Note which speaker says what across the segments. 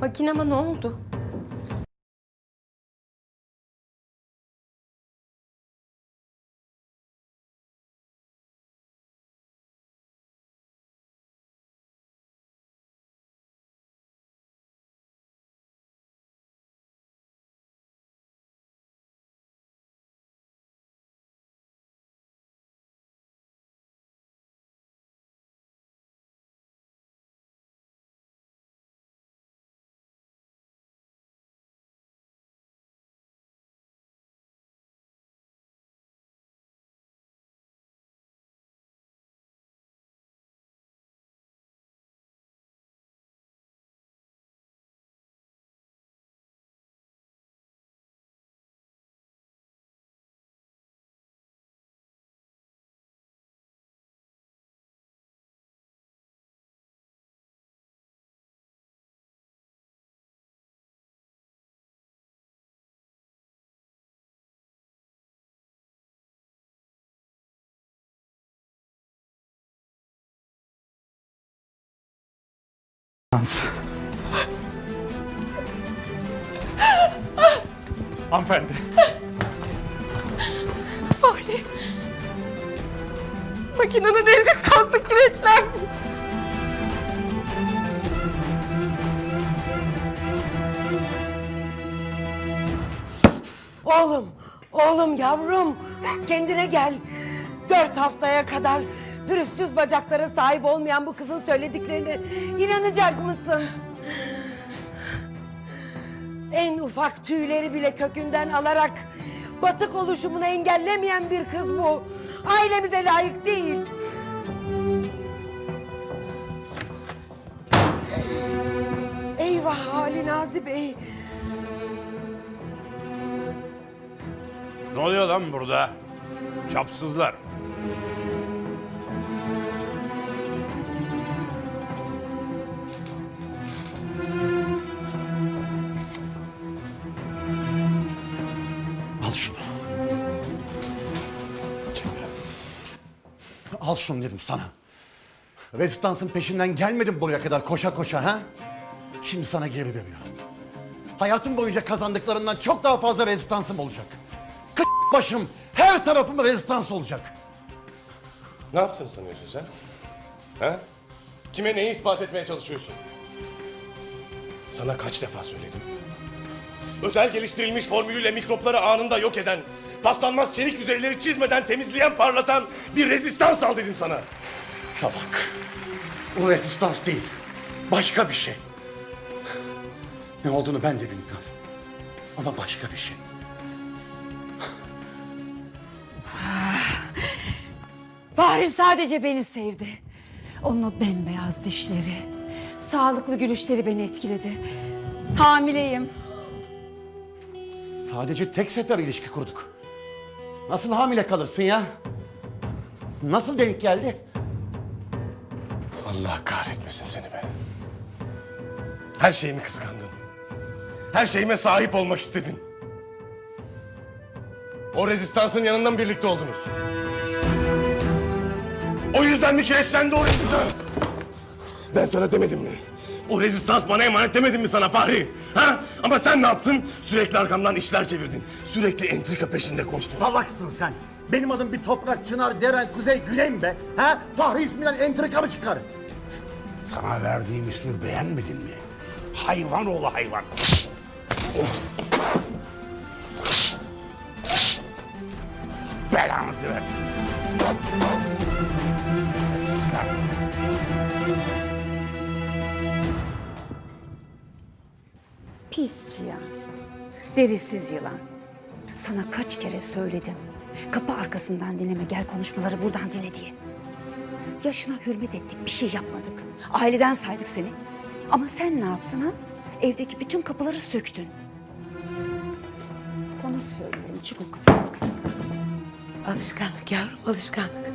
Speaker 1: Makinama ne oldu?
Speaker 2: Dans. Hanımefendi.
Speaker 1: Fahri. Makinenin rezistansı kireçlenmiş.
Speaker 3: Oğlum, oğlum yavrum kendine gel. Dört haftaya kadar pürüzsüz bacaklara sahip olmayan bu kızın söylediklerine inanacak mısın? En ufak tüyleri bile kökünden alarak batık oluşumunu engellemeyen bir kız bu. Ailemize layık değil. Eyvah Ali Nazi Bey.
Speaker 4: Ne oluyor lan burada? Çapsızlar.
Speaker 5: Al şunu dedim sana. Rezistansın peşinden gelmedim buraya kadar koşa koşa ha? Şimdi sana geri veriyor. Hayatım boyunca kazandıklarından çok daha fazla rezistansım olacak. K başım her tarafım rezistans olacak.
Speaker 6: Ne yaptığını sanıyorsun sen? Ha? Kime neyi ispat etmeye çalışıyorsun? Sana kaç defa söyledim? Özel geliştirilmiş formülüyle mikropları anında yok eden, paslanmaz çelik yüzeyleri çizmeden temizleyen, parlatan bir rezistans al dedim sana.
Speaker 5: Salak. Bu rezistans değil. Başka bir şey. Ne olduğunu ben de bilmiyorum. Ama başka bir şey.
Speaker 7: Fahri sadece beni sevdi. Onun o bembeyaz dişleri, sağlıklı gülüşleri beni etkiledi. Hamileyim.
Speaker 5: Sadece tek sefer ilişki kurduk. Nasıl hamile kalırsın ya? Nasıl denk geldi?
Speaker 6: Allah kahretmesin seni be. Her şeyimi kıskandın. Her şeyime sahip olmak istedin. O rezistansın yanından birlikte oldunuz. O yüzden mi kireçlendi o rezistans? Ben sana demedim mi? O rezistans bana emanet demedim mi sana Fahri? Ha? Ama sen ne yaptın? Sürekli arkamdan işler çevirdin. Sürekli entrika peşinde koştun.
Speaker 5: Salaksın sen. Benim adım bir toprak, çınar, deren, kuzey, güney mi be? Ha? Fahri isminden entrika mı çıkar?
Speaker 4: Sana verdiğim ismi beğenmedin mi? Hayvan oğlu hayvan. Belanızı versin. Sizler.
Speaker 7: Pis çıyan, derisiz yılan. Sana kaç kere söyledim. Kapı arkasından dinleme gel konuşmaları buradan dinle diye. Yaşına hürmet ettik bir şey yapmadık. Aileden saydık seni. Ama sen ne yaptın ha? Evdeki bütün kapıları söktün. Sana söylüyorum çık o kapı arkasından.
Speaker 3: Alışkanlık yavrum alışkanlık.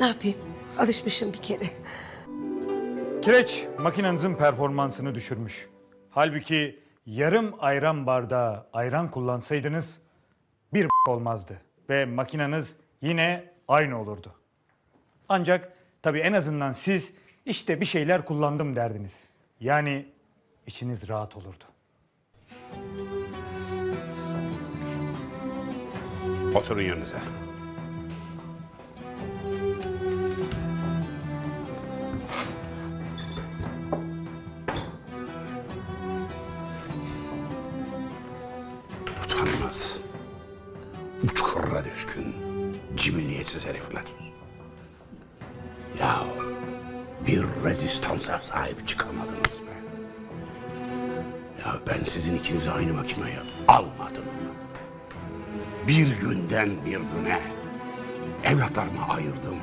Speaker 3: Ne yapayım? Alışmışım bir kere.
Speaker 2: Kireç makinenizin performansını düşürmüş. Halbuki yarım ayran bardağı ayran kullansaydınız bir olmazdı. Ve makineniz yine aynı olurdu. Ancak tabii en azından siz işte bir şeyler kullandım derdiniz. Yani içiniz rahat olurdu.
Speaker 4: Oturun yerinize. Uçkuruna düşkün, cibilliyetsiz herifler. Ya bir rezistansa sahip çıkamadınız mı? Ya ben sizin ikinizi aynı makineye almadım mı? Bir günden bir güne evlatlarımı ayırdım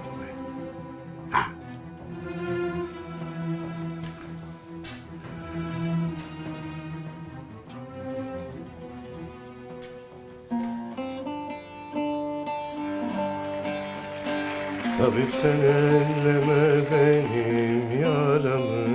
Speaker 6: Tabip sen elleme benim yaramı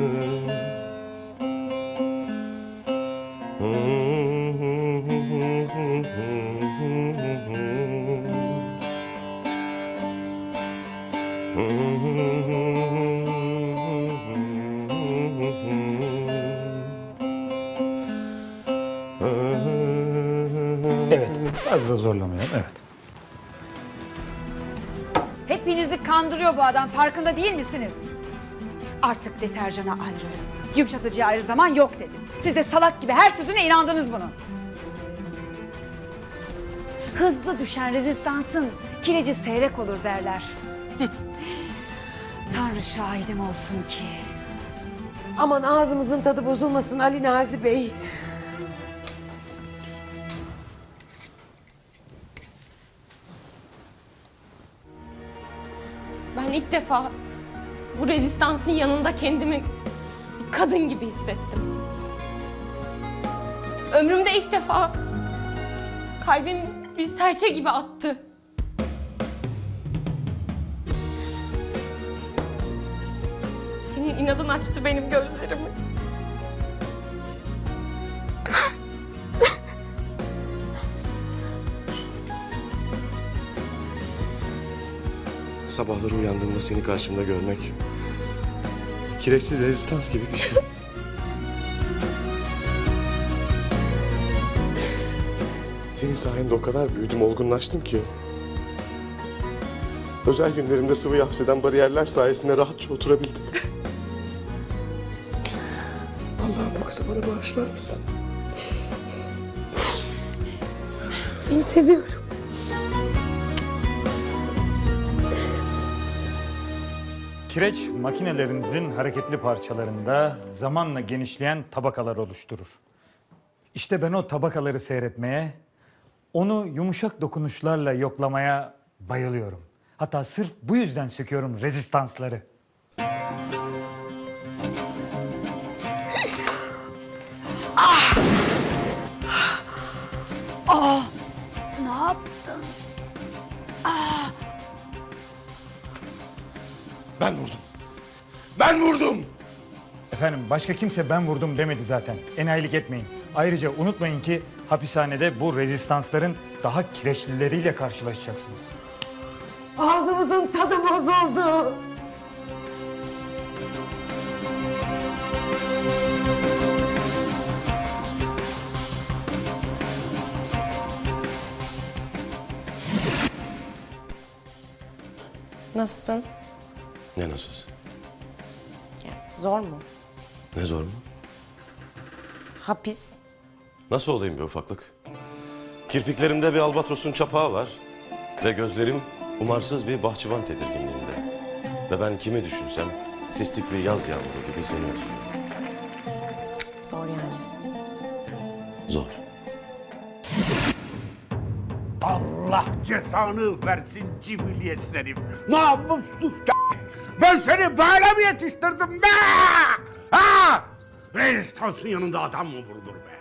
Speaker 2: Evet, fazla zorlamayalım, evet.
Speaker 7: Hepinizi kandırıyor bu adam. Farkında değil misiniz? Artık deterjana ayrı, yumuşatıcıya ayrı zaman yok dedim. Siz de salak gibi her sözüne inandınız bunun. Hızlı düşen rezistansın kireci seyrek olur derler. Tanrı şahidim olsun ki.
Speaker 3: Aman ağzımızın tadı bozulmasın Ali Nazi Bey.
Speaker 1: Ben ilk defa bu rezistansın yanında kendimi bir kadın gibi hissettim. Ömrümde ilk defa kalbim bir serçe gibi attı. Senin inadın açtı benim gözlerimi.
Speaker 6: Sabahları uyandığımda seni karşımda görmek kireçsiz rezistans gibi bir şey. Senin sayende o kadar büyüdüm, olgunlaştım ki. Özel günlerimde sıvı hapseden bariyerler sayesinde rahatça oturabildim. Allah'ım bu kızı bana bağışlar mısın?
Speaker 1: Seni seviyorum.
Speaker 2: Kireç makinelerinizin hareketli parçalarında zamanla genişleyen tabakalar oluşturur. İşte ben o tabakaları seyretmeye, onu yumuşak dokunuşlarla yoklamaya bayılıyorum. Hatta sırf bu yüzden söküyorum rezistansları.
Speaker 6: Ben vurdum. Ben vurdum!
Speaker 2: Efendim başka kimse ben vurdum demedi zaten. Enayilik etmeyin. Ayrıca unutmayın ki hapishanede bu rezistansların daha kireçlileriyle karşılaşacaksınız.
Speaker 3: Ağzımızın tadı bozuldu.
Speaker 8: Nasılsın?
Speaker 6: Ne nasıl?
Speaker 8: Zor mu?
Speaker 6: Ne zor mu?
Speaker 8: Hapis.
Speaker 6: Nasıl olayım bir ufaklık? Kirpiklerimde bir albatrosun çapağı var. Ve gözlerim umarsız bir bahçıvan tedirginliğinde. Ve ben kimi düşünsem sistik bir yaz yağmuru gibi seni özlüyorum.
Speaker 8: Zor yani.
Speaker 6: Zor.
Speaker 4: Allah cezanı versin cibiliyetsiz herif. Namussuz k***. Ben seni böyle mi yetiştirdim be? Ha? Rezistansın yanında adam mı vurulur be?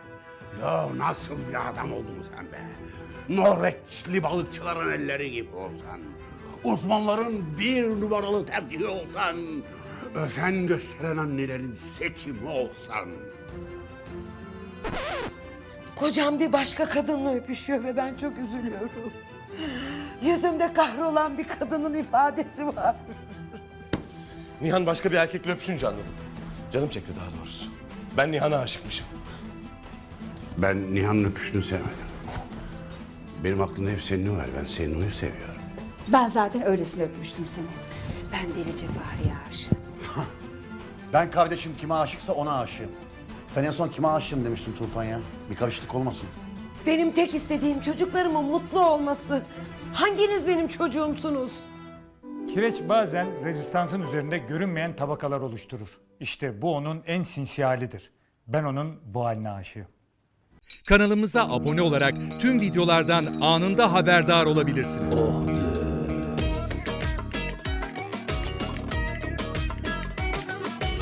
Speaker 4: Ya nasıl bir adam oldun sen be? Norveçli balıkçıların elleri gibi olsan. Uzmanların bir numaralı tercihi olsan. Özen gösteren annelerin seçimi olsan.
Speaker 3: Kocam bir başka kadınla öpüşüyor ve ben çok üzülüyorum. Yüzümde kahrolan bir kadının ifadesi var.
Speaker 6: Nihan başka bir erkekle öpüşünce anladım. Canım çekti daha doğrusu. Ben Nihan'a aşıkmışım.
Speaker 4: Ben Nihan'ın öpüşünü sevmedim. Benim aklımda hep senin var. Ben Selin'i seviyorum.
Speaker 7: Ben zaten öylesine öpmüştüm seni. Ben delice Fahriye aşığım.
Speaker 5: Ben kardeşim kime aşıksa ona aşığım. Sen en son kime aşığım demiştin Tufan ya. Bir karışıklık olmasın.
Speaker 3: Benim tek istediğim çocuklarımın mutlu olması. Hanginiz benim çocuğumsunuz?
Speaker 2: Kireç bazen rezistansın üzerinde görünmeyen tabakalar oluşturur. İşte bu onun en sinsi halidir. Ben onun bu haline aşığım.
Speaker 9: Kanalımıza abone olarak tüm videolardan anında haberdar olabilirsiniz.